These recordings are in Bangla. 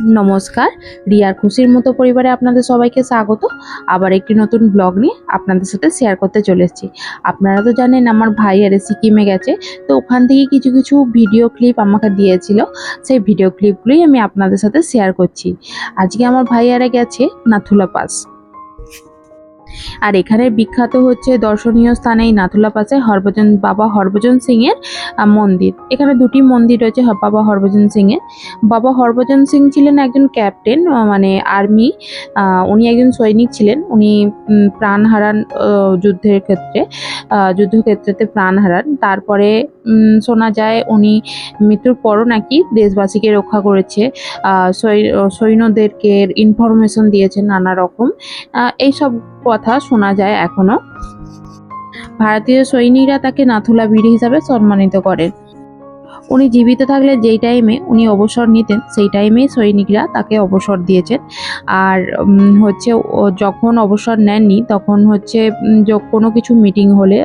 নমস্কার। রিয়ার খুশির মতো পরিবারে আপনাদের সবাইকে স্বাগত। আবার একটি নতুন ব্লগ নিয়ে আপনাদের সাথে শেয়ার করতে চলে এসেছি। আপনারা তো জানেন আমার ভাই আরে সিকিমে গেছে। তো ওখান থেকে কিছু কিছু ভিডিও ক্লিপ আমাকে দিয়েছিল। সেই ভিডিও ক্লিপগুলোই আমি আপনাদের সাথে শেয়ার করছি। আজকে আমার ভাই আরে গেছে নাথুলা পাস। আর এখানে বিখ্যাত হচ্ছে দর্শনীয় স্থানে এই নাথুলা পাশে হরভজন, বাবা হরভজন সিং এর মন্দির। এখানে দুটি মন্দির রয়েছে বাবা হরভজন সিং এর বাবা হরভজন সিং ছিলেন একজন ক্যাপ্টেন মানে আর্মি উনি একজন সৈনিক ছিলেন। উনি প্রাণ হারান যুদ্ধের ক্ষেত্রে যুদ্ধক্ষেত্রেতে প্রাণ হারান। তারপরে শোনা যায় উনি মৃত্যুর পরও নাকি দেশবাসীকে রক্ষা করেছে সৈন্যদেরকে ইনফরমেশন দিয়েছেন নানা রকম। এইসব কথা শোনা যায় এখনও। ভারতীয় সৈনিকরা তাকে নাথুলা বিড়ি হিসাবে সম্মানিত করেন। উনি জীবিত থাকলে যেই টাইমে উনি অবসর নিতেন, সেই টাইমেই সৈনিকরা তাকে অবসর দিয়েছেন। আর হচ্ছে যখন অবসর নেননি, তখন হচ্ছে কোনো কিছু মিটিং হলে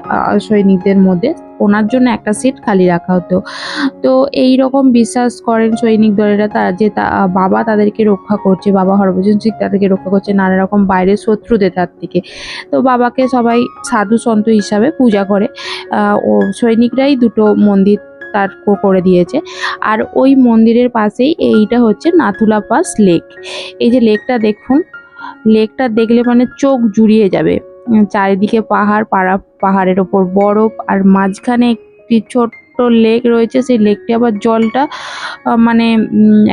সৈনিকদের মধ্যে ওনার জন্য একটা সিট খালি রাখা হতো। তো এই রকম বিশ্বাস করেন সৈনিক দলেরা, তারা যে বাবা তাদেরকে রক্ষা করছে, বাবা হরভজন সিং তাদেরকে রক্ষা করছে, নানা রকম বাইরের শত্রুদের তার থেকে। তো বাবাকে সবাই সাধু সন্ত হিসাবে পূজা করে। ও সৈনিকরাই দুটো মন্দির তার করে দিয়েছে। আর ওই মন্দিরের পাশেই এইটা হচ্ছে নাথুলা পাস লেক। এই যে লেকটা দেখুন, লেকটা দেখলে মানে চোখ জুড়িয়ে যাবে। চারিদিকে পাহাড়, পাড়া, পাহাড়ের ওপর বরফ, আর মাঝখানে একটি ছোট্ট লেক রয়েছে, সেই লেকটি আবার জলটা মানে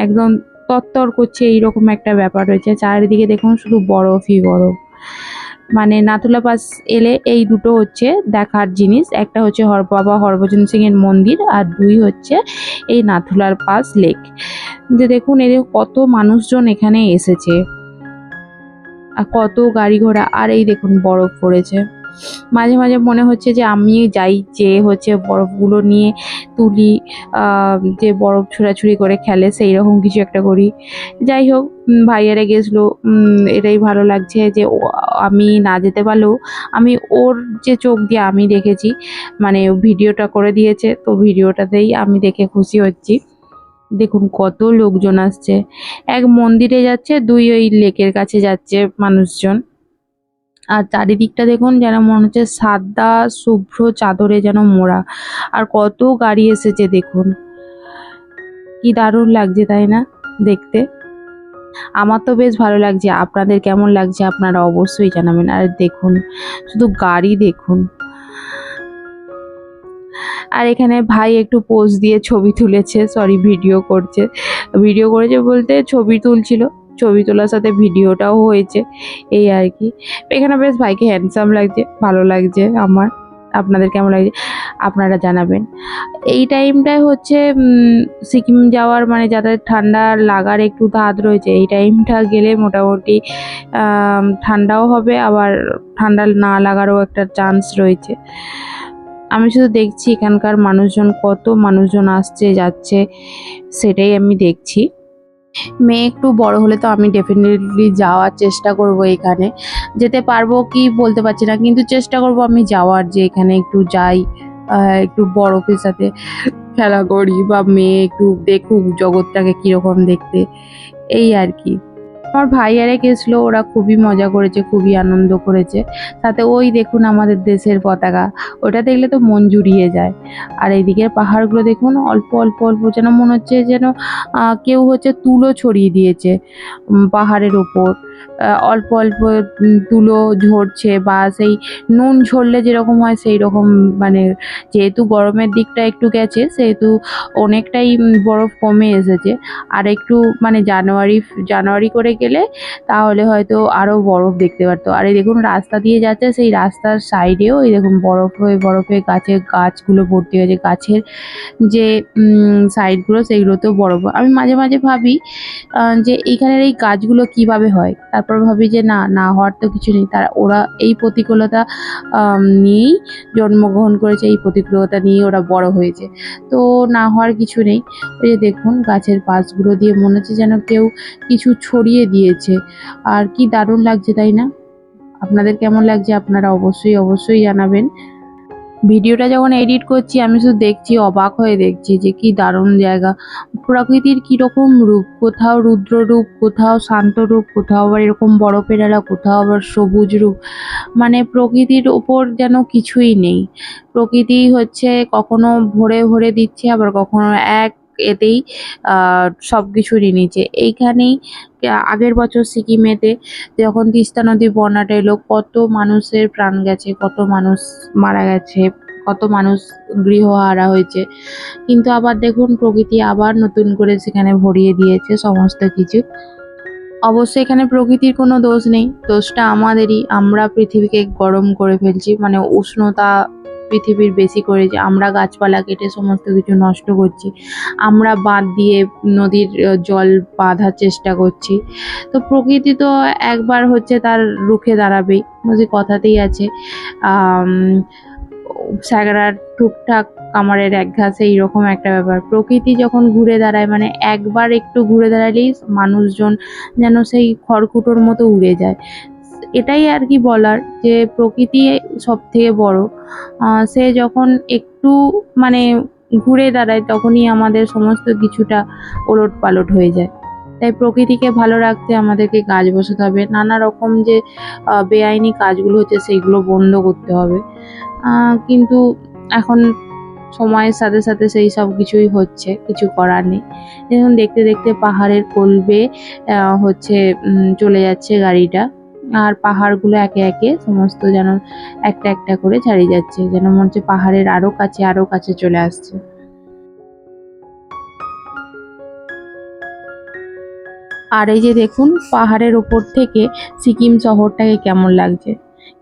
একদম তত্তর করছে, এইরকম একটা ব্যাপার রয়েছে। চারিদিকে দেখুন শুধু বরফই বরফ। মানে নাথুলা পাস এলে এই দুটো হচ্ছে দেখার জিনিস। একটা হচ্ছে হর বাবা, হরভজন সিং এর মন্দির আর দুই হচ্ছে এই নাথুলার পাস লেক। যে দেখুন এদের কত মানুষজন এখানে এসেছে। আর কত গাড়ি ঘোড়া, আর এই দেখুন বরফ পড়েছে। মাঝে মাঝে মনে হচ্ছে যে আমি যাই যে হচ্ছে বরফগুলো নিয়ে তুলি যে বরফ ছোড়াছুড়ি করে খেলে সেই রকম কিছু একটা করি। যাই হোক ভাইয়ারা গেছিল এটাই ভালো লাগছে যে আমি না যেতে পারলেও আমি ওর যে চোখ দিয়ে আমি দেখেছি মানে ভিডিওটা করে দিয়েছে, তো ভিডিওটাতেই আমি দেখে খুশি হচ্ছি। দেখুন কত লোকজন আসছে। এক মন্দিরে যাচ্ছে, দুই ওই লেকের কাছে যাচ্ছে মানুষজন। আর চারিদিকটা দেখুন যেন মনে হচ্ছে সাদা, শুভ্র চাদরে যেন মোড়া। আর কত গাড়ি এসেছে দেখুন। কি দারুণ লাগছে, তাই না? দেখতে। আমার তো বেশ ভালো লাগছে। আপনাদের কেমন লাগছে আপনারা অবশ্যই জানাবেন। আর দেখুন, শুধু গাড়ি দেখুন। আর এখানে ভাই একটু পোজ দিয়ে ছবি তুলেছে। সরি ভিডিও করছে। ভিডিও করেছে বলতে ছবি তুলছিল। ছবি তোলার সাথে ভিডিওটাও হয়েছে, এই আর কি। এখানে বেশ ভাইকে হ্যান্ডসাম লাগছে, ভালো লাগছে আমার। আপনাদের কেমন লাগছে? আপনারা জানাবেন। এই টাইমটায় হচ্ছে সিকিম যাওয়ার মানে যাদের ঠান্ডা লাগার একটু ধাত রয়েছে, এই টাইমটা গেলে মোটামুটি ঠান্ডাও হবে, আবার ঠান্ডা না লাগারও একটা চান্স রয়েছে। আমি শুধু দেখছি এখানকার মানুষজন, কত মানুষজন আসছে, যাচ্ছে, সেটাই আমি দেখছি। মেয়ে একটু বড় হলে তো আমি ডেফিনেটলি যাওয়ার চেষ্টা করব এখানে। যেতে পারব কি বলতে পারছি না, কিন্তু চেষ্টা করব আমি যাওয়ার যে এখানে একটু যাই একটু বরফের সাথে খেলা করি বা মেয়ে একটু দেখুক জগৎটাকে কীরকম দেখতে, এই আর কি। আমার ভাইয়ারে গেছিল, ওরা খুবই মজা করেছে, খুবই আনন্দ করেছে। সাথে ওই দেখুন আমাদের দেশের পতাকা, ওটা দেখলে তো মন জুড়িয়ে যায়। আর এইদিকের পাহাড়গুলো দেখুন, অল্প অল্প অল্প, যেন মনে হচ্ছে যেন কেউ হচ্ছে তুলো ছড়িয়ে দিয়েছে পাহাড়ের ওপর। অল্প অল্প তুলো ঝরছে বা সেই নুন ঝরলে যেরকম হয় সেই রকম মানে যেহেতু গরমের দিকটা একটু গেছে, সেহেতু অনেকটাই বরফ কমে এসেছে। আর একটু মানে জানুয়ারি জানুয়ারি করে গেলে তাহলে হয়তো আরও বরফ দেখতে পারতো। আর এই দেখুন রাস্তা দিয়ে যাচ্ছে, সেই রাস্তার সাইডেও এই দেখুন বরফ হয়ে, বরফে গাছের গাছগুলো ভর্তি হয়েছে। গাছের যে সাইডগুলো, সেইগুলোতেও বরফ। আমি মাঝে মাঝে ভাবি যে এইখানের এই গাছগুলো কীভাবে হয়? তারপর ভাবি যে না না হওয়ার তো কিছু নেই। তারা, ওরা এই প্রতিকূলতা নিয়েই জন্মগ্রহণ করেছে, এই প্রতিকূলতা নিয়েই ওরা বড় হয়েছে। তো না হওয়ার কিছু নেই। ওই যে দেখুন, গাছের পাশগুলো দিয়ে মনে হচ্ছে যেন কেউ কিছু ছড়িয়ে দিয়েছে। আর কি দারুণ লাগছে, তাই না? আপনাদের কেমন লাগছে? আপনারা অবশ্যই অবশ্যই জানাবেন। ভিডিওটা যখন এডিট করছি, আমি শুধু দেখছি, অবাক হয়ে দেখছি যে কি দারুণ জায়গা। প্রকৃতির কীরকম রূপ, কোথাও রুদ্র রূপ, কোথাও শান্ত রূপ, কোথাও আবার এরকম বরফের পেরালা, কোথাও আবার সবুজ রূপ। মানে প্রকৃতির ওপর যেন কিছুই নেই। প্রকৃতি হচ্ছে কখনো ভরে ভরে দিচ্ছে, আবার কখনো এক এতেই সব কিছু নিয়ে নিচ্ছে এইখানেই আগের বছর সিকিমেতে যখন তিস্তা নদী বন্যাটা এলো, কত মানুষের প্রাণ গেছে, কত মানুষ মারা গেছে, কত মানুষ গৃহহারা হয়েছে। কিন্তু আবার দেখুন, প্রকৃতি আবার নতুন করে সেখানে ভরিয়ে দিয়েছে সমস্ত কিছু। অবশ্যই এখানে প্রকৃতির কোনো দোষ নেই, দোষটা আমাদেরই। আমরা পৃথিবীকে গরম করে ফেলছি মানে উষ্ণতা পৃথিবীর বেশি করেছে আমরা গাছপালা কেটে সমস্ত কিছু নষ্ট করছি, আমরা বাঁধ দিয়ে নদীর জল বাঁধার চেষ্টা করছি। তো প্রকৃতি তো একবার হচ্ছে তার রুখে দাঁড়াবেই যে কথাতেই আছে। স্যাগরার টুকটাক কামারের এক ঘাসে এইরকম একটা ব্যাপার। প্রকৃতি যখন ঘুরে দাঁড়ায় মানে একবার একটু ঘুরে দাঁড়ালেই মানুষজন যেন সেই খড়কুটোর মতো উড়ে যায়। এটাই আর কি বলার যে প্রকৃতি সব থেকে বড় সে যখন একটু মানে ঘুরে দাঁড়ায় তখনই আমাদের সমস্ত কিছুটা ওলট পালট হয়ে যায়। তাই প্রকৃতিকে ভালো রাখতে আমাদেরকে গাছ বসাতে হবে। নানা রকম যে বেআইনি কাজগুলো হচ্ছে সেইগুলো বন্ধ করতে হবে। কিন্তু এখন সময়ের সাথে সাথে সেই সব কিছুই হচ্ছে, কিছু করার নেই। দেখুন, দেখতে দেখতে পাহাড়ের কোলবে হচ্ছে চলে যাচ্ছে গাড়িটা। আর পাহাড়গুলো একে একে সমস্ত যেন একটা একটা করে ছাড়িয়ে যাচ্ছে, যেন মনে হচ্ছে পাহাড়ের আরও কাছে আরও কাছে চলে আসছে। আর এই যে দেখুন, পাহাড়ের ওপর থেকে সিকিম শহরটাকে কেমন লাগছে?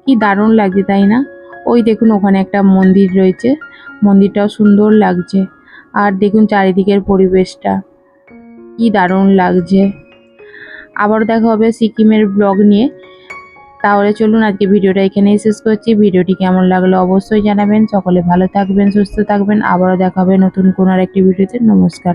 কি দারুণ লাগছে, তাই না? ওই দেখুন, ওখানে একটা মন্দির রয়েছে। মন্দিরটাও সুন্দর লাগছে। আর দেখুন, চারিদিকের পরিবেশটা কি দারুণ লাগছে। আবার দেখা হবে সিকিমের ব্লগ নিয়ে। তাহলে চলুন আজকে ভিডিওটা এখানেই শেষ করছি। ভিডিওটি কেমন লাগল অবশ্যই জানাবেন। সকলে ভালো থাকবেন, সুস্থ থাকবেন। আবারও দেখাবে নতুন কোনো আর একটি ভিডিওতে। নমস্কার।